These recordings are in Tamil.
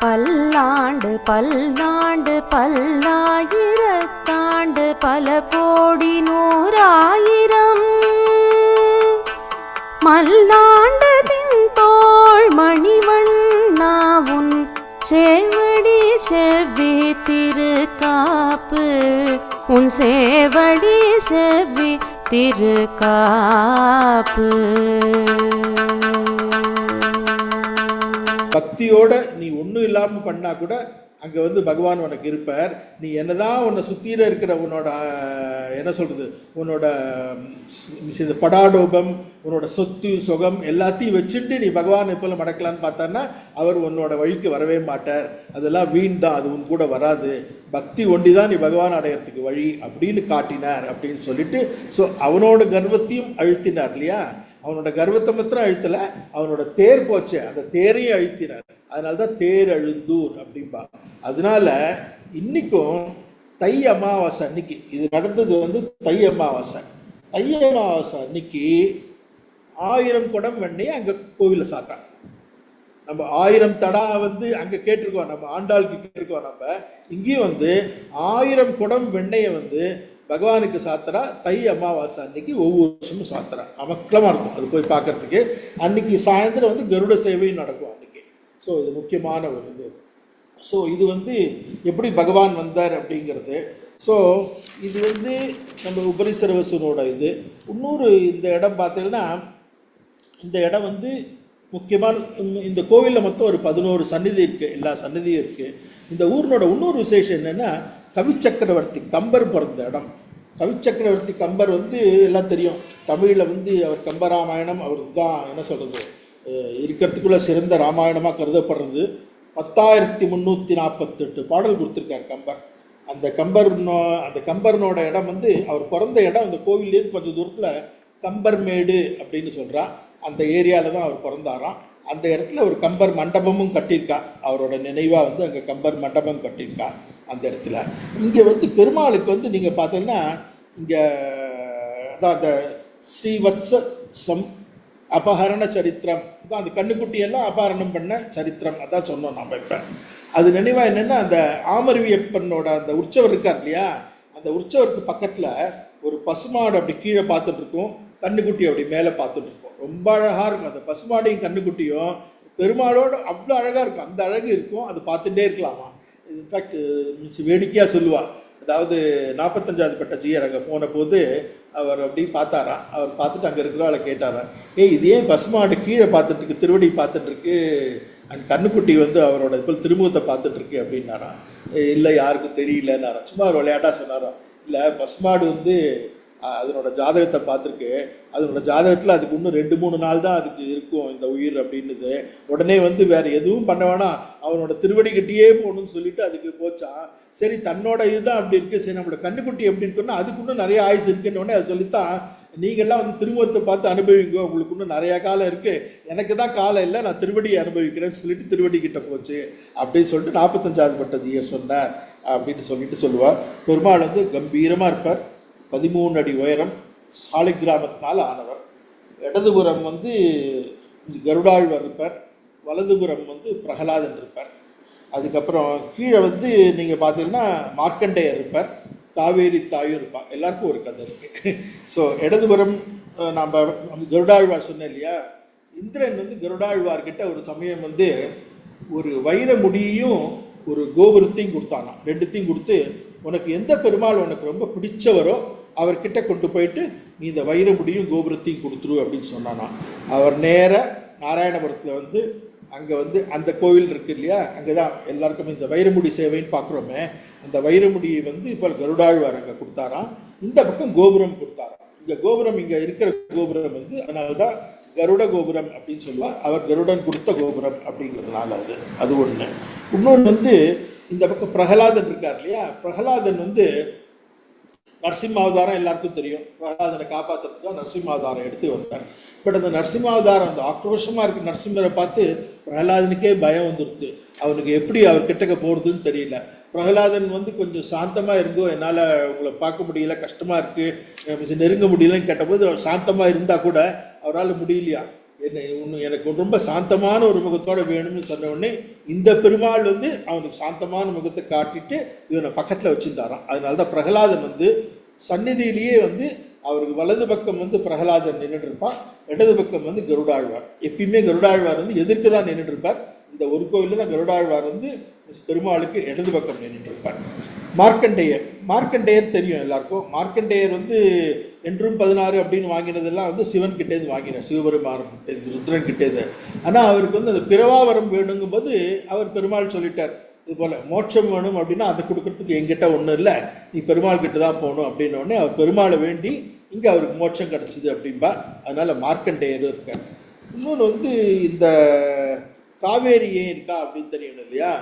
பல்லாண்டு பல்லாண்டு பல்லாயிரத்தாண்டு பல கோடி நூறாயிரம். மல்லாண்டு தின்தோள் மணிவண்ணாவுன் செவடி செவ்வி திருக்காப்பு. உன் சேவடி செவ்வி திருக்காப்பு. பக்தியோட நீ ஒன்றும் இல்லாமல் பண்ணால் கூட அங்கே வந்து பகவான் உனக்கு இருப்பார். நீ என்னதான் உன்னை சுத்தியில இருக்கிற உன்னோட என்ன சொல்கிறது உன்னோட படாடோபம் உன்னோட சொத்து சுகம் எல்லாத்தையும் வச்சுட்டு நீ பகவான் எப்போ மடக்கலான்னு பார்த்தான்னா அவர் உன்னோட வழிக்கு வரவே மாட்டார். அதெல்லாம் வீண் தான் அது உன் கூட வராது. பக்தி ஒண்டி தான் நீ பகவான் அடையறதுக்கு வழி அப்படின்னு காட்டினார் அப்படின்னு சொல்லிட்டு ஸோ அவனோட கர்வத்தையும் அழுத்தினார் இல்லையா? அவனோட கர்வத்தை மாத்திரம் அழுத்தலை அவனோட தேர் போச்சே அந்த தேரையும் அழுத்தினார். அதனால தான் தேர் அழுந்தூர் அப்படின்பா அதனால இன்னைக்கும் தை அமாவாசை அன்னைக்கு இது நடந்தது வந்து தை அமாவாசை. தை அமாவாசை அன்னைக்கு ஆயிரம் குடம் வெண்ணையை அங்கே கோவிலில் சாப்பிட்டான் நம்ம ஆயிரம் தடா வந்து அங்கே கேட்டிருக்கோம் நம்ம ஆண்டாளுக்கு கேட்டிருக்கோம் நம்ம. இங்கேயும் வந்து ஆயிரம் குடம் வெண்ணெயை வந்து பகவானுக்கு சாத்திரா தை அமாவாசை அன்னைக்கு ஒவ்வொரு வருஷமும் சாத்திரா. அமக்கலமாக இருக்கும். அது போய் பார்க்கறதுக்கு. அன்னைக்கு சாயந்தரம் வந்து கருட சேவையும் நடக்கும் அன்னைக்கு. ஸோ இது முக்கியமான ஒரு இது. ஸோ இது வந்து எப்படி பகவான் வந்தார் அப்படிங்கிறது. ஸோ இது வந்து நம்ம உபரிசரவசனோட இது. இன்னொரு இந்த இடம் பார்த்தீங்கன்னா இந்த இடம் வந்து முக்கியமான இந்த- கோவிலில் மொத்தம் ஒரு பதினோரு சன்னிதி இருக்குது எல்லா சன்னிதியும் இருக்குது இந்த ஊரினோட இன்னொரு விசேஷம் என்னென்னா கவிச்சக்கரவர்த்தி கம்பர் பிறந்த இடம். கவிச்சக்கரவர்த்தி கம்பர் வந்து எல்லாம் தெரியும். தமிழில் வந்து அவர் கம்பராமாயணம் அவர் தான் என்ன சொல்கிறது இருக்கிறதுக்குள்ள சிறந்த ராமாயணமாக கருதப்படுறது. பத்தாயிரத்தி முந்நூற்றி நாற்பத்தெட்டு பாடல் கொடுத்துருக்கார் கம்பர். அந்த கம்பர் அந்த கம்பர்னோட இடம் வந்து அவர் பிறந்த இடம் அந்த கோவில்லேருந்து கொஞ்சம் தூரத்தில் கம்பர்மேடு அப்படின்னு சொல்றா அந்த ஏரியாவில் தான் அவர் பிறந்தாராம். அந்த இடத்துல ஒரு கம்பர் மண்டபமும் கட்டியிருக்கா. அவரோட நினைவாக வந்து அங்கே கம்பர் மண்டபம் கட்டியிருக்கா. அந்த இடத்துல. இங்கே வந்து பெருமாளுக்கு வந்து நீங்கள் பார்த்தீங்கன்னா இங்கே அதான் அந்த ஸ்ரீவத்ச சம் அபகரண சரித்திரம். அதான் அந்த கண்ணுக்குட்டியெல்லாம் அபகரணம் பண்ண சரித்திரம். அதான் சொன்னோம் நம்ம இப்போ. அது நினைவா என்னென்னா அந்த ஆமருவியப்பனோட அந்த உற்சவர் இருக்கார் இல்லையா? அந்த உற்சவருக்கு பக்கத்தில் ஒரு பசுமாடு அப்படி கீழே பார்த்துட்ருக்கும் கண்ணுக்குட்டி அப்படி மேலே பார்த்துட்ருக்கும் ரொம்ப அழகாக இருக்கும். அந்த பசுமாடையும் கண்ணுக்குட்டியும் பெருமாளோட அவ்வளோ அழகாக இருக்கும். அந்த அழகு இருக்கும். அது பார்த்துட்டே இருக்கலாமா? இன்ஃபேக்ட் வேடிக்கையாக சொல்லுவாள் அதாவது நாற்பத்தஞ்சாவது பட்ட ஜிஆர் அங்கே போன போது அவர் அப்படி பார்த்தாராம். அவர் பார்த்துட்டு அங்கே இருக்கிறவளை கேட்டாராம். ஏய் இது ஏன் பசுமாடு கீழே பார்த்துட்டு இருக்கு திருவடி பார்த்துட்டு இருக்கு அண்ட் கண்ணுக்குட்டி வந்து அவரோட போல் திருமுகத்தை பார்த்துட்டு இருக்கு அப்படின்னாராம் இல்லை யாருக்கும் தெரியலன்னாராம். சும்மா ஒரு விளையாட்டாக சொன்னாராம். இல்லை பசுமாடு வந்து அதனோட ஜாதகத்தை பார்த்துருக்கு. அதனோட ஜாதகத்தில் அதுக்கு இன்னும் ரெண்டு மூணு நாள் தான் அதுக்கு இருக்கும் இந்த உயிர் அப்படின்னுது. உடனே வந்து வேறு எதுவும் பண்ண வேணாம். அவனோட திருவடிக்கிட்டேயே போகணும்னு சொல்லிட்டு அதுக்கு போச்சான். சரி தன்னோட இதுதான் அப்படி இருக்குது சரி நம்மளோட கண்ணுக்குட்டி எப்படி இருக்குன்னா அதுக்கு இன்னும் நிறைய ஆயுசு இருக்குன்னு உடனே அதை சொல்லித்தான் நீங்கள்லாம் வந்து திருமுகத்தை பார்த்து அனுபவிங்க. உங்களுக்கு இன்னும் நிறையா காலம் இருக்குது எனக்கு தான் காலம் இல்லை. நான் திருவடியை அனுபவிக்கிறேன்னு சொல்லிட்டு திருவடி கிட்ட போச்சு. அப்படின்னு சொல்லிட்டு நாற்பத்தஞ்சாவது பட்ட ஜீய சொன்னார். அப்படின்னு சொல்லிட்டு சொல்லுவார். பெருமாள் வந்து கம்பீரமாக இருப்பார். பதிமூணு அடி உயரம் சாலிகிராமத்தினால் ஆனவர். இடதுபுறம் வந்து கருடாழ்வர் இருப்பார். வலதுபுறம் வந்து பிரகலாதன் இருப்பார் அதுக்கப்புறம் கீழே வந்து நீங்கள் பார்த்தீங்கன்னா மார்க்கண்டேயர் இருப்பார். காவேரி தாயும் இருப்பான் எல்லாருக்கும் ஒரு கதை இருக்குது ஸோ இடதுபுறம் அஹ், நம்ம கருடாழ்வார் சொன்னேன் இல்லையா? இந்திரன் வந்து கருடாழ்வார்கிட்ட ஒரு சமயம் வந்து ஒரு வைர முடியும் ஒரு கோபுரத்தையும் கொடுத்தானாம். ரெண்டுத்தையும் கொடுத்து உனக்கு எந்த பெருமாள் உனக்கு ரொம்ப பிடிச்சவரோ அவர்கிட்ட கொண்டு போயிட்டு நீ இந்த வைர முடியும் கோபுரத்தையும் கொடுத்துரு அப்படின்னு சொன்னானா. அவர் நேர நாராயணபுரத்தில் வந்து அங்கே வந்து அந்த கோவில் இருக்கு இல்லையா? அங்கே தான் எல்லாருக்கும் இந்த வைரமுடி சேவைன்னு பார்க்குறோமே அந்த வைரமுடியை வந்து இப்போ கருடாழ்வார் அங்கே கொடுத்தாராம். இந்த பக்கம் கோபுரம் கொடுத்தாராம். இங்கே கோபுரம் இங்கே இருக்கிற கோபுரம் வந்து அதனால தான் கருட கோபுரம் அப்படின்னு சொல்லுவார். அவர் கருடன் கொடுத்த கோபுரம் அப்படிங்கிறதுனால அது அது ஒன்று இன்னொன்று வந்து இந்த பக்கம் பிரகலாதன் இருக்கார் இல்லையா? பிரகலாதன் வந்து நரசிம்மாவதாரம் எல்லாருக்கும் தெரியும். பிரகலாதனை காப்பாற்றுறதுக்காக தான் நரசிம்மாவதாரம் எடுத்து வந்தார். பட் அந்த நரசிம்மாவதாரம் அந்த ஆக்ரோஷமாக இருக்க நரசிம்மரை பார்த்து பிரகலாதனுக்கே பயம் வந்துடுது அவனுக்கு எப்படி அவர் கிட்டக்க போகிறதுன்னு தெரியல. பிரகலாதன் வந்து கொஞ்சம் சாந்தமாக இருந்தோ என்னால் உங்களை பார்க்க முடியல கஷ்டமாக இருக்குது நெருங்க முடியலன்னு கேட்டபோது அவர் சாந்தமாக இருந்தால் கூட அவரால் முடியலையா? என்னை இன்னும் எனக்கு ரொம்ப சாந்தமான ஒரு முகத்தோடு வேணும்னு சொன்ன உடனே இந்த பெருமாள் வந்து அவனுக்கு சாந்தமான முகத்தை காட்டிட்டு இவனை பக்கத்தில் வச்சிருந்தாராம். அதனால தான் பிரகலாதன் வந்து சந்நிதியிலேயே வந்து அவருக்கு வலது பக்கம் வந்து பிரகலாதன் நின்றுட்டு இருப்பான் இடது பக்கம் வந்து கருடாழ்வார். எப்பயுமே கருடாழ்வார் வந்து எதிர்க்கு தான் நின்றுட்டு இருப்பார் இந்த ஒரு கோயிலில் தான் கருடாழ்வார் வந்து பெருமாளுக்கு இடது பக்கம் நின்றுட்டு இருப்பார் மார்க்கண்டேயர். மார்க்கண்டேயர் தெரியும் எல்லாருக்கும். மார்க்கண்டேயர் வந்து என்றும் பதினாறு அப்படின்னு வாங்கினதெல்லாம் வந்து சிவன் கிட்டேருந்து வாங்கினார். சிவபெருமான் கிட்டேருந்து ருத்ரன் கிட்டேருந்து ஆனால் அவருக்கு வந்து அந்த பிறவாவரம் வேணுங்கும்போது அவர் பெருமாள் சொல்லிட்டார். இது போல் மோட்சம் வேணும் அப்படின்னா அதை கொடுக்கறதுக்கு எங்கிட்ட ஒன்றும் இல்லை. நீ பெருமாள் கிட்ட தான் போகணும் அப்படின்னோடனே அவர் பெருமாளை வேண்டி இங்கே அவருக்கு மோட்சம் கிடச்சிது அப்படின்பா அதனால் மார்க்கண்டேயரும் இருக்கார். இன்னொன்று வந்து இந்த காவேரி ஏன் இருக்கா அப்படின்னு தெரியணும் இல்லையா?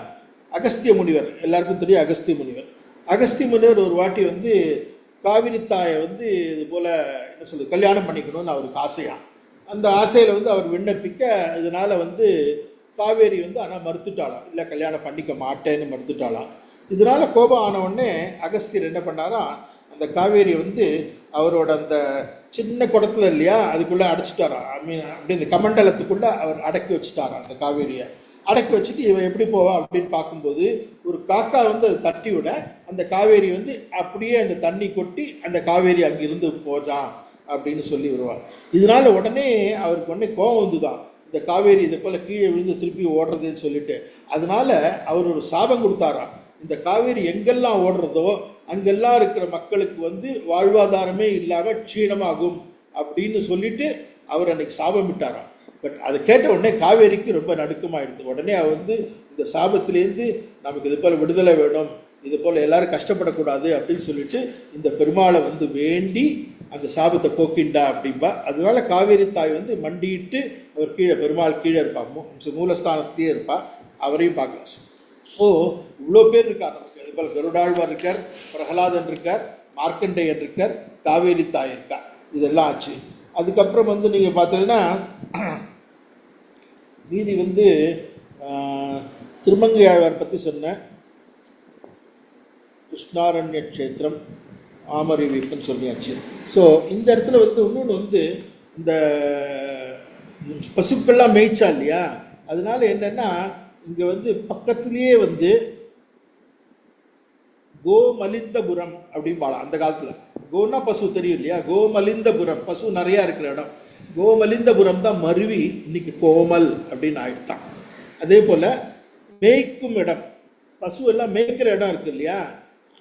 அகஸ்திய முனிவர். எல்லாருக்கும் தெரியும் அகஸ்திய முனிவர். அகஸ்தி முனிவர் ஒரு வாட்டி வந்து காவிரி தாயை வந்து இது போல் என்ன சொல்லுது கல்யாணம் பண்ணிக்கணும்னு அவருக்கு ஆசையாக அந்த ஆசையில் வந்து அவர் விண்ணப்பிக்க இதனால் வந்து காவேரி வந்து ஆனால் மறுத்துட்டாளாம். இல்லை கல்யாணம் பண்ணிக்க மாட்டேன்னு மறுத்துட்டாளாம். இதனால கோபம் ஆனவுடனே அகஸ்தியர் என்ன பண்ணாரா அந்த காவேரியை வந்து அவரோட அந்த சின்ன குடத்துல இல்லையா அதுக்குள்ளே அடைச்சிட்டாராம் ஐ மீன் அப்படி இந்த கமண்டலத்துக்குள்ளே அவர் அடக்கி வச்சுட்டாராம் அந்த காவேரியை. அடக்கி வச்சுட்டு இவன் எப்படி போவா அப்படின்னு பார்க்கும்போது ஒரு காக்கா வந்து அதை தட்டி விட அந்த காவேரி வந்து அப்படியே அந்த தண்ணி கொட்டி அந்த காவேரி அங்கிருந்து போதான் அப்படின்னு சொல்லி வருவார் இதனால உடனே அவருக்கு உடனே கோபம் வந்துதான். இந்த காவேரி இதை போல் கீழே விழுந்து திருப்பி ஓடுறதுன்னு சொல்லிட்டு. அதனால அவர் ஒரு சாபம் கொடுத்தாராம். இந்த காவேரி எங்கெல்லாம் ஓடுறதோ அங்கெல்லாம் இருக்கிற மக்களுக்கு வந்து வாழ்வாதாரமே இல்லாமல் க்ஷீணமாகும் அப்படின்னு சொல்லிட்டு அவர் அன்னைக்கு சாபம் விட்டாராம். பட் அதை கேட்ட உடனே காவேரிக்கு ரொம்ப நடுக்கமாகிடுது உடனே அவ வந்து இந்த சாபத்திலேருந்து நமக்கு இது போல் விடுதலை வேணும் இது போல் எல்லாரும் கஷ்டப்படக்கூடாது அப்படின்னு சொல்லிட்டு இந்த பெருமாளை வந்து வேண்டி அந்த சாபத்தை போக்கிண்டா அப்படிம்பா. அதனால காவேரி தாய் வந்து மண்டியிட்டு அவர் கீழே பெருமாள் கீழே இருப்பாங்க மூலஸ்தானத்திலேயே இருப்பாள் அவரையும் பார்க்கலாம். ஸோ இவ்வளோ பேர் இருக்கார் நமக்கு? இது போல் கருடாழ்வார் இருக்கார் பிரகலாதன் இருக்கார் மார்க்கண்டேயன் இருக்கார் காவேரி தாய் இருக்கார் இதெல்லாம் ஆச்சு. அதுக்கப்புறம் வந்து நீங்கள் பார்த்தீங்கன்னா மீதி வந்து திருமங்கையாழ்வார் பற்றி சொன்னேன் கிருஷ்ணாரண்ய க்ஷேத்திரம் ஆமரி வீப்புன்னு சொல்லியாச்சு. ஸோ இந்த இடத்துல வந்து இன்னொன்று வந்து இந்த பசுக்கள்லாம் மேய்ச்சா இல்லையா? அதனால என்னென்னா இங்கே வந்து பக்கத்துலேயே வந்து கோமலிந்தபுரம் அப்படிம்பாலாம் அந்த காலத்தில். கோன்னா பசு தெரியும் இல்லையா? கோமலிந்தபுரம் பசு நிறையா இருக்கிற இடம். கோமலிந்தபுரம் தான் மருவி இன்னைக்கு கோமல் அப்படின்னு ஆயிடுத்தான் அதே போல் மேய்க்கும் இடம். பசு எல்லாம் மேய்க்கிற இடம் இருக்கு இல்லையா?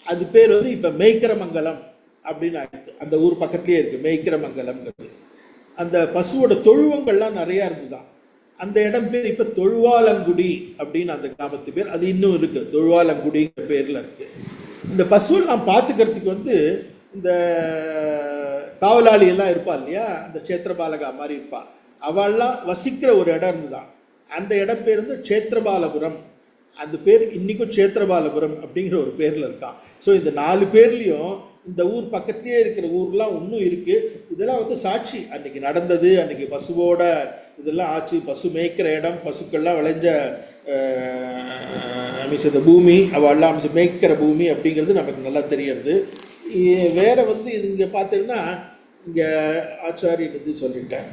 அது பேர் வந்து இப்போ மேய்க்கிரமங்கலம் அப்படின்னு ஆயிடுது. அந்த ஊர் பக்கத்துலேயே இருக்கு மேய்க்கிரமங்கலம்ங்கிறது அந்த பசுவோட தொழுவங்கள்லாம் நிறையா இருந்துதான். அந்த இடம் பேர் இப்போ தொழுவாலங்குடி அப்படின்னு அந்த கிராமத்து பேர். அது இன்னும் இருக்கு. தொழுவாலங்குடிங்கிற பேரில் இருக்கு. இந்த பசுவெல்லாம் பார்த்துக்கிறதுக்கு வந்து இந்த காவலாளி எல்லாம் இருப்பா இல்லையா அந்த சேத்திரபாலகா மாதிரி இருப்பா அவள்லாம் வசிக்கிற ஒரு இடம் இருந்துதான் அந்த இடம் பேர் வந்து சேத்திரபாலபுரம் அந்த பேர் இன்றைக்கும் சேத்திரபாலபுரம் அப்படிங்கிற ஒரு பேரில் இருக்கான் ஸோ இந்த நாலு பேர்லேயும் இந்த ஊர் பக்கத்துலேயே இருக்கிற ஊர்லாம் இன்னும் இருக்குது இதெல்லாம் வந்து சாட்சி அன்றைக்கி நடந்தது அன்றைக்கி பசுவோட இதெல்லாம் ஆச்சு பசு மேய்க்கிற இடம் பசுக்கள்லாம் விளைஞ்ச அஹ், மீன்ஸ் இந்த பூமி அவெல்லாம் மீன்ஸ் மேய்க்கிற பூமி அப்படிங்கிறது நமக்கு நல்லா தெரியறது வேற வந்து இது இங்கே பார்த்தீங்கன்னா இங்கே ஆச்சாரியன் வந்து சொல்லிட்டேன்.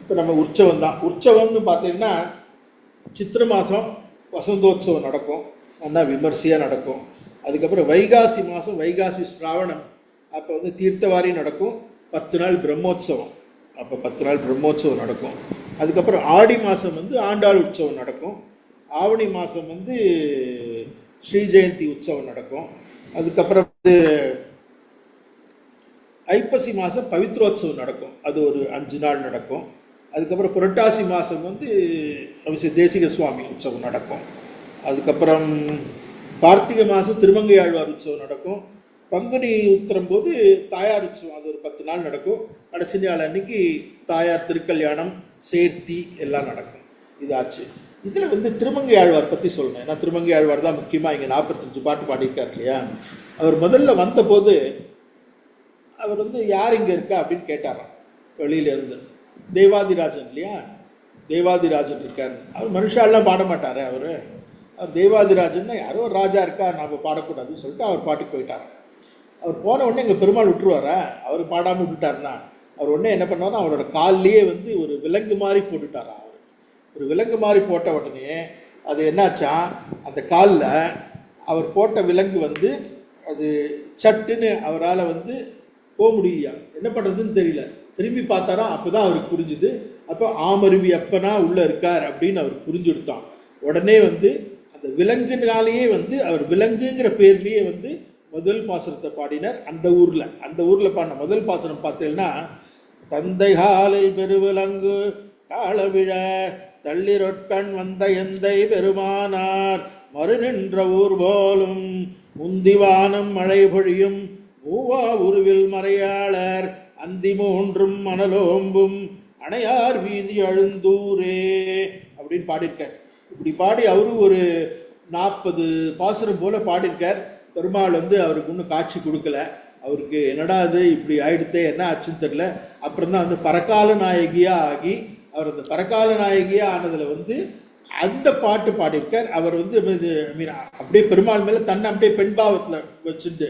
இப்போ நம்ம உற்சவம் தான். உற்சவம்னு பார்த்தீங்கன்னா சித்திர மாதம் வசந்தோத்சவம் நடக்கும். நல்லா விமர்சையாக நடக்கும். அதுக்கப்புறம் வைகாசி மாதம் வைகாசி ஸ்ராவணம் அப்போ வந்து தீர்த்தவாரி நடக்கும். பத்து நாள் பிரம்மோற்சவம். அப்போ பத்து நாள் பிரம்மோத்சவம் நடக்கும். அதுக்கப்புறம் ஆடி மாதம் வந்து ஆண்டாள் உற்சவம் நடக்கும். ஆவணி மாதம் வந்து ஸ்ரீ ஜெயந்தி உற்சவம் நடக்கும். அதுக்கப்புறம் வந்து ஐப்பசி மாதம் பவித்ரோத்சவம் நடக்கும். அது ஒரு அஞ்சு நாள் நடக்கும். அதுக்கப்புறம் புரட்டாசி மாதம் வந்து அவசிய தேசிக சுவாமி உற்சவம் நடக்கும். அதுக்கப்புறம் கார்த்திகை மாதம் திருமங்கை ஆழ்வார் உற்சவம் நடக்கும். பங்குனி உத்திரம் போது தாயார் உற்சவம் அது ஒரு பத்து நாள் நடக்கும். கடைசி நாள் அன்னைக்கு தாயார் திருக்கல்யாணம் சேர்த்தி எல்லாம் நடக்கும். இதாச்சு. இதில் வந்து திருமங்கை ஆழ்வார் பற்றி சொல்லணும். ஏன்னா திருமங்கை ஆழ்வார் தான் முக்கியமாக இங்கே நாற்பத்தஞ்சு பாட்டு பாடியிருக்கார் இல்லையா? அவர் முதல்ல வந்தபோது அவர் வந்து யார் இங்கே இருக்கா அப்படின்னு கேட்டாராம். வெளியிலேருந்து. தேவாதிராஜன் இல்லையா? தேவாதிராஜன் இருக்கார். அவர் மனுஷாலாம் பாட மாட்டார் அவர். அவர் தேவாதிராஜன்னா யாரோ ராஜா இருக்கா நம்ம பாடக்கூடாதுன்னு சொல்லிட்டு அவர் பாட்டுக்கு போயிட்டார் அவர் போன உடனே எங்கள் பெருமாள் விட்டுருவாரா? அவர் பாடாமல் விட்டுட்டாருன்னா. அவர் உடனே என்ன பண்ணாருன்னா அவரோட கால்லையே வந்து ஒரு விலங்கு மாதிரி போட்டுட்டாரா ஒரு விலங்கு மாதிரி போட்ட உடனே அது என்னாச்சா? அந்த காலில் அவர் போட்ட விலங்கு வந்து அது சட்டுன்னு அவரால் வந்து போக முடியலையா? என்ன பண்ணுறதுன்னு தெரியல. திரும்பி பார்த்தாரா? அப்போ தான் அவருக்கு புரிஞ்சுது. அப்போ ஆமருவி அப்பனா உள்ளே இருக்கார் அப்படின்னு அவர் புரிஞ்சுடுத்தான். உடனே வந்து அந்த விலங்குனாலேயே வந்து அவர் விலங்குங்கிற பேர்லேயே வந்து முதல் பாசனத்தை பாடினார். அந்த ஊரில் அந்த ஊரில் பாடின முதல் பாசனம் பார்த்தீங்கன்னா தந்தை காலில் பெருவிலங்கு தாளவிழ தள்ளிரொட்கண் வந்த எந்தை பெருமானார் மறுநின்ற ஊர் போலும் முந்திவானம் மழை பொழியும் மூவா உருவில் மறையாளர் அந்தி மூன்றும் மணலோம்பும் அணையார் வீதி அழுந்தூரே அப்படின்னு பாடியிருக்கார். இப்படி பாடி அவரும் ஒரு நாற்பது பாசுரம் போல பாடியிருக்கார். பெருமாள் வந்து அவருக்கு இன்னும் காட்சி கொடுக்கல. அவருக்கு என்னடா அது இப்படி ஆயிடுத்தே என்ன ஆச்சுன்னு தெரில அப்புறம் தான் வந்து பரக்கால நாயகியாக ஆகி அவர் அந்த பரக்கால நாயகியா ஆனதில் வந்து அந்த பாட்டு பாடியிருக்கார். அவர் வந்து இது மீன் அப்படியே பெருமாள் மேலே தன்னை அப்படியே பெண்பாவத்தில் வச்சுட்டு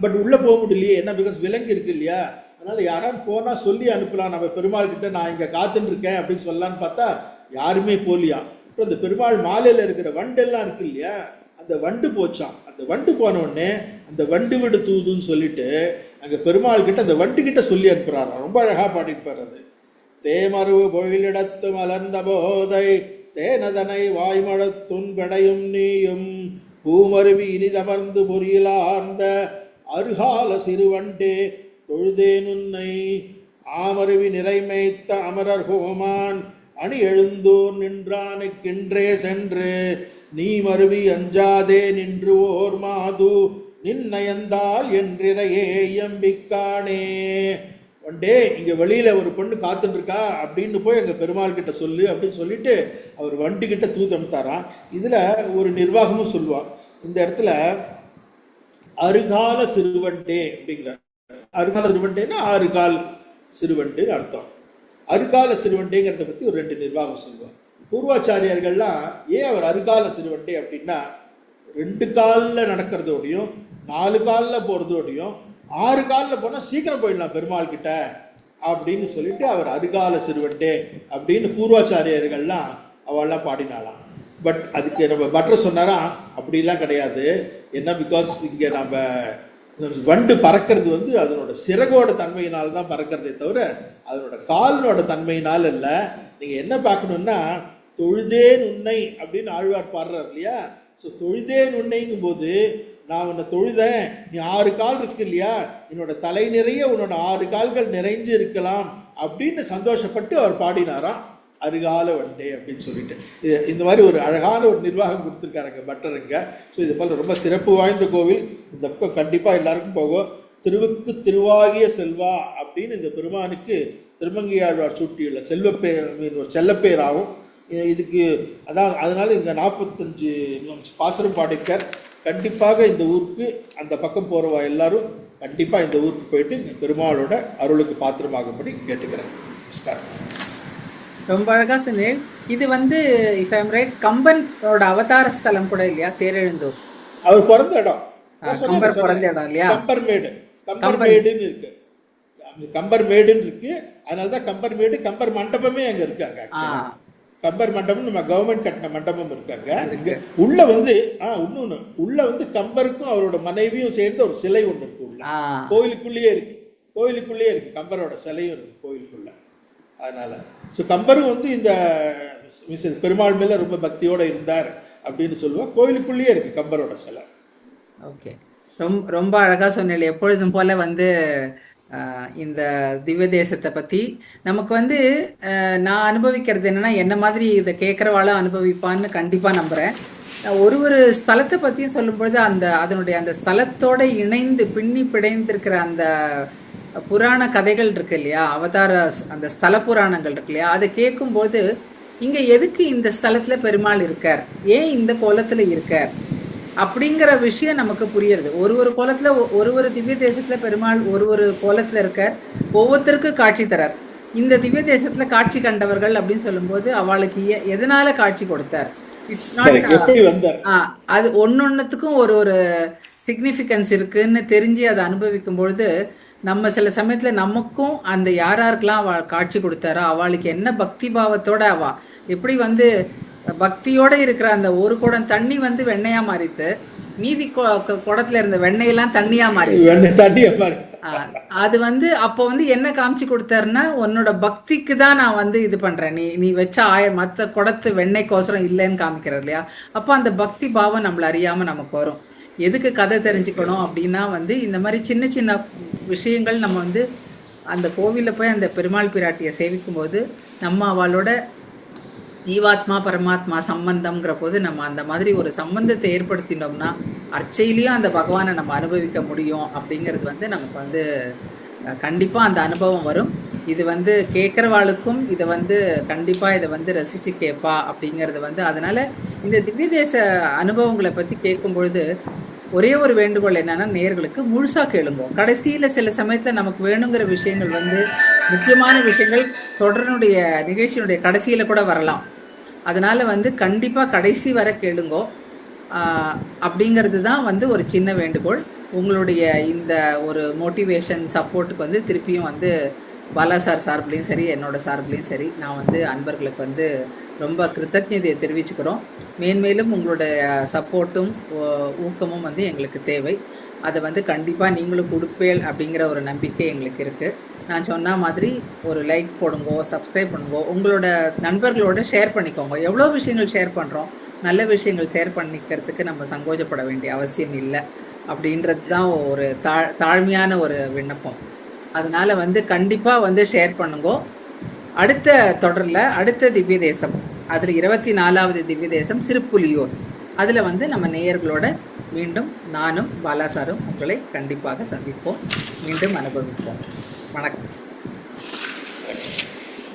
பட் உள்ளே போக முடியலையே. என்ன? பிகாஸ் விலங்கு இருக்கு இல்லையா? அதனால் யாராவது போனால் சொல்லி அனுப்பலாம். நம்ம பெருமாள் கிட்ட நான் இங்கே காத்துட்டு இருக்கேன் அப்படின்னு சொல்லலான்னு பார்த்தா யாருமே போலியா அப்புறம் இந்த பெருமாள் மாலையில் இருக்கிற வண்டெல்லாம் இருக்கு இல்லையா? அந்த வண்டு போச்சான் அந்த வண்டு போன அந்த வண்டு விடு தூதுன்னு சொல்லிட்டு அங்கே பெருமாள் கிட்ட அந்த வண்டு கிட்ட சொல்லி அனுப்புகிறாராம் ரொம்ப அழகாக பாடிட்டு அது. தேமருவு பொழிலிடத்து மலர்ந்த போதை தேனதனை வாய்மழத்துன் பெடையும் நீயும். பூமருவி இனிதமர்ந்து பொறியிலார்ந்த அருகால சிறுவண்டே தொழுதேனுன்னை ஆமருவி நிறைமைத்த அமரர் ஹோமான் அணி எழுந்தோர் நின்றானுக்கின்றே சென்று. நீ மருவி அஞ்சாதே நின்று ஓர் மாது நின்னயந்தால் என்றிறையே எம்பிக்கானே டே இங்கே வெளியில் ஒரு பொண்ணு காத்துட்டுருக்கா அப்படின்னு போய் எங்கள் பெருமாள் கிட்ட சொல்லு அப்படின்னு சொல்லிட்டு அவர் வண்டி கிட்ட தூது அனுப்பித்தாராம் இதில் ஒரு நிர்வாகமும் சொல்லுவான் இந்த இடத்துல அருகால சிறுவண்டே அப்படிங்கிறார். அருகால சிறுவண்டேன்னா ஆறு கால் சிறுவண்டுன்னு அர்த்தம். அருகால சிறுவண்டேங்கிறத பற்றி ஒரு ரெண்டு நிர்வாகம் சொல்லுவார் பூர்வாச்சாரியார்கள்லாம் ஏன் அவர் அருகால சிறுவண்டே அப்படின்னா ரெண்டு காலில் நடக்கிறதோடையும் நாலு காலில் போகிறதோடையும் ஆறு காலில் போனால் சீக்கிரம் போயிடலாம் பெருமாள் கிட்ட அப்படின்னு சொல்லிட்டு அவர் அருகால சிறுவண்டே அப்படின்னு பூர்வாச்சாரியர்கள்லாம் அவெல்லாம் பாடினாலாம் பட் அதுக்கு நம்ம பட்டர் சொன்னாராம் அப்படிலாம் கிடையாது. என்ன? பிகாஸ் இங்கே நம்ம வண்டு பறக்கிறது வந்து அதனோட சிறகோட தன்மையினால் தான் பறக்கிறதே தவிர அதனோட காலினோட தன்மையினால் இல்லை நீங்கள் என்ன பார்க்கணுன்னா தொழுதேன் உன்னை அப்படின்னு ஆழ்வார் பாடுறார் இல்லையா? ஸோ தொழுதேன் உன்னைங்கும் போது நான் உன்னை தொழுதேன். நீ ஆறு கால் இருக்கு இல்லையா? என்னோட தலை நிறைய உன்னோட ஆறு கால்கள் நிறைஞ்சு இருக்கலாம் அப்படின்னு சந்தோஷப்பட்டு அவர் பாடினாராம். அருகால வண்டே அப்படின்னு சொல்லிட்டு. இது இந்த மாதிரி ஒரு அழகான ஒரு நிர்வாகம் கொடுத்துருக்காருங்க பட்டருங்க ஸோ இது போல் ரொம்ப சிறப்பு வாய்ந்த கோவில். இந்த பக்கம் கண்டிப்பாக எல்லாருக்கும் போகும். திருவுக்கு திருவாகிய செல்வா அப்படின்னு இந்த பெருமானுக்கு திருமங்கையாழ்வார் சூட்டியுள்ள செல்வப்பே மீன் ஒரு செல்லப்பேராகும் இதுக்கு அதான் அதனால் இங்கே நாற்பத்தஞ்சு பாசனம் பாடியிருக்கார். கண்டிப்பாக இந்த ஊருக்கு அந்த பக்கம் போகிறவா எல்லாரும் கண்டிப்பாக இந்த ஊருக்கு போயிட்டு பெருமாளோட அருளுக்கு பாத்திரமாகும்படி கேட்டுக்கிறேன். நமஸ்காரம். ரொம்ப அழகா சொன்னேன் இது வந்து இஃப் ஐம் ரைட் கம்பனோட அவதார ஸ்தலம் கூட இல்லையா? தேரெழுந்தூர். அவர் பிறந்த இடம். கம்பர் பிறந்த இடம் இல்லையா? கம்பர்மேடு கம்பர்மேடுன்னு இருக்கு. அங்க கம்பர்மேடுன்னு இருக்கு. அதனால தான் கம்பர்மேடு கம்பர் மண்டபமே அங்க இருக்காங்க. கம்பர் மண்டபம் நம்ம கவர்மெண்ட் கட்டின மண்டபம் இருக்காங்க. உள்ள வந்து ஆ இன்னொன்னு உள்ள வந்து கம்பருக்கும் அவரோட மனைவியும் சேர்ந்து ஒரு சிலை ஒண்ணு இருக்கு உள்ள. கோயிலுக்குள்ளேயே இருக்கு. கோயிலுக்குள்ளேயே இருக்கு. கம்பரோட சிலையும் இருக்கு கோயிலுக்குள்ள. அதனால ஸோ கம்பரும் வந்து இந்த மிஸ் பெருமாள் மேல ரொம்ப பக்தியோட இருந்தார் அப்படின்னு சொல்லுவா. கோயிலுக்குள்ளேயே இருக்கு கம்பரோட சிலை. ஓகே. ரொம்ப ரொம்ப அழகா சொன்னீங்க எப்பொழுதும் போல வந்து இந்த திவ்ய தேசத்தை பற்றி நமக்கு வந்து நான் அனுபவிக்கிறது என்னன்னா என்ன மாதிரி இதை கேட்குறவாளும் அனுபவிப்பான்னு கண்டிப்பாக நம்புகிறேன் ஒரு ஒரு ஸ்தலத்தை பற்றியும் சொல்லும்பொழுது அந்த அதனுடைய அந்த ஸ்தலத்தோடு இணைந்து பின்னி பிடைந்திருக்கிற அந்த புராண கதைகள் இருக்கு இல்லையா? அவதார அந்த ஸ்தல புராணங்கள் இருக்கு இல்லையா? அதை கேட்கும்போது இங்கே எதுக்கு இந்த ஸ்தலத்தில் பெருமாள் இருக்கார்? ஏன் இந்த கோலத்தில் இருக்கார்? அப்படிங்கிற விஷயம் நமக்கு புரியுறது. ஒரு ஒரு கோலத்துல ஒரு ஒரு திவ்ய தேசத்துல பெருமாள் ஒரு ஒரு கோலத்துல இருக்கார். ஒவ்வொருத்தருக்கும் காட்சி தரார். இந்த திவ்ய தேசத்துல காட்சி கண்டவர்கள் அப்படின்னு சொல்லும்போது அவளுக்கு எதனால காட்சி கொடுத்தார்? இட்ஸ் நாட் அது ஒன்னொன்னுத்துக்கும் ஒரு ஒரு சிக்னிஃபிகன்ஸ் இருக்குன்னு தெரிஞ்சு அதை அனுபவிக்கும் பொழுது நம்ம சில சமயத்துல நமக்கும் அந்த யார் யாருக்கெல்லாம் அவ காட்சி கொடுத்தாரோ அவளுக்கு என்ன பக்தி பாவத்தோட அவ எப்படி வந்து பக்தியோட இருக்கிற அந்த ஒரு குடம் தண்ணி வந்து வெண்ணையா மாறித்து மீதி குடத்துல இருந்த வெண்ணெயெல்லாம் தண்ணியா மாறி தண்ணியை அது வந்து அப்போ வந்து என்ன காமிச்சு கொடுத்தாருன்னா உன்னோட பக்திக்கு தான் நான் வந்து இது பண்றேன். நீ நீ வச்ச ஆய மற்ற குடத்து வெண்ணெய்க்கோசரம் இல்லைன்னு காமிக்கிறார் இல்லையா? அப்போ அந்த பக்தி பாவம் நம்மள அறியாம நமக்கு வரும். எதுக்கு கதை தெரிஞ்சுக்கணும் அப்படின்னா வந்து இந்த மாதிரி சின்ன சின்ன விஷயங்கள் நம்ம வந்து அந்த கோவிலில் போய் அந்த பெருமாள் பிராட்டியை சேவிக்கும் போது நம்ம அவளோட ஜீவாத்மா பரமாத்மா சம்பந்தம்ங்கிற போது நம்ம அந்த மாதிரி ஒரு சம்பந்தத்தை ஏற்படுத்தினோம்னா அர்ச்சையிலையும் அந்த பகவானை நம்ம அனுபவிக்க முடியும் அப்படிங்கிறது வந்து நமக்கு வந்து கண்டிப்பாக அந்த அனுபவம் வரும். இது வந்து கேட்குறவாளுக்கும் இதை வந்து கண்டிப்பாக இதை வந்து ரசித்து கேட்பா அப்படிங்கிறது வந்து அதனால் இந்த திவ்ய தேச அனுபவங்களை பற்றி கேட்கும் பொழுது ஒரே ஒரு வேண்டுகோள் என்னென்னா நேர்களுக்கு முழுசாக கேளுங்க. கடைசியில் சில சமயத்தில் நமக்கு வேணுங்கிற விஷயங்கள் வந்து முக்கியமான விஷயங்கள் தொடர்னுடைய நிகழ்ச்சியினுடைய கடைசியில் கூட வரலாம். அதனால் வந்து கண்டிப்பாக கடைசி வரை கேளுங்கோ. அப்படிங்கிறது தான் வந்து ஒரு சின்ன வேண்டுகோள். உங்களுடைய இந்த ஒரு மோட்டிவேஷன் சப்போர்ட்டுக்கு வந்து திருப்பியும் வந்து பாலா சார் சார்பிலையும் சரி என்னோட சார்பிலையும் சரி நான் வந்து அன்பர்களுக்கு வந்து ரொம்ப கிருத்தஜதையை தெரிவிச்சுக்கிறோம். மேன்மேலும் உங்களுடைய சப்போர்ட்டும் ஊக்கமும் வந்து எங்களுக்கு தேவை. அதை வந்து கண்டிப்பாக நீங்களும் கொடுப்பேல் அப்படிங்கிற ஒரு நம்பிக்கை எங்களுக்கு இருக்குது நான் சொன்ன மாதிரி ஒரு லைக் போடுங்கோ சப்ஸ்கிரைப் பண்ணுங்கோ உங்களோட நண்பர்களோட ஷேர் பண்ணிக்கோங்க. எவ்வளோ விஷயங்கள் ஷேர் பண்ணுறோம் நல்ல விஷயங்கள் ஷேர் பண்ணிக்கிறதுக்கு நம்ம சங்கோஜப்பட வேண்டிய அவசியம் இல்லை அப்படின்றது தான் ஒரு தாழ் தாழ்மையான ஒரு விண்ணப்பம். அதனால் வந்து கண்டிப்பாக வந்து ஷேர் பண்ணுங்கோ. அடுத்த தொடரில் அடுத்த திவ்ய தேசம் அதில் இருபத்தி நாலாவது திவ்ய தேசம் சிறுப்புலியூர் அதில் வந்து நம்ம நேயர்களோட மீண்டும் நானும் பாலாசாரும் உங்களை கண்டிப்பாக சந்திப்போம். மீண்டும் அனுபவிப்போம். வணக்கம்.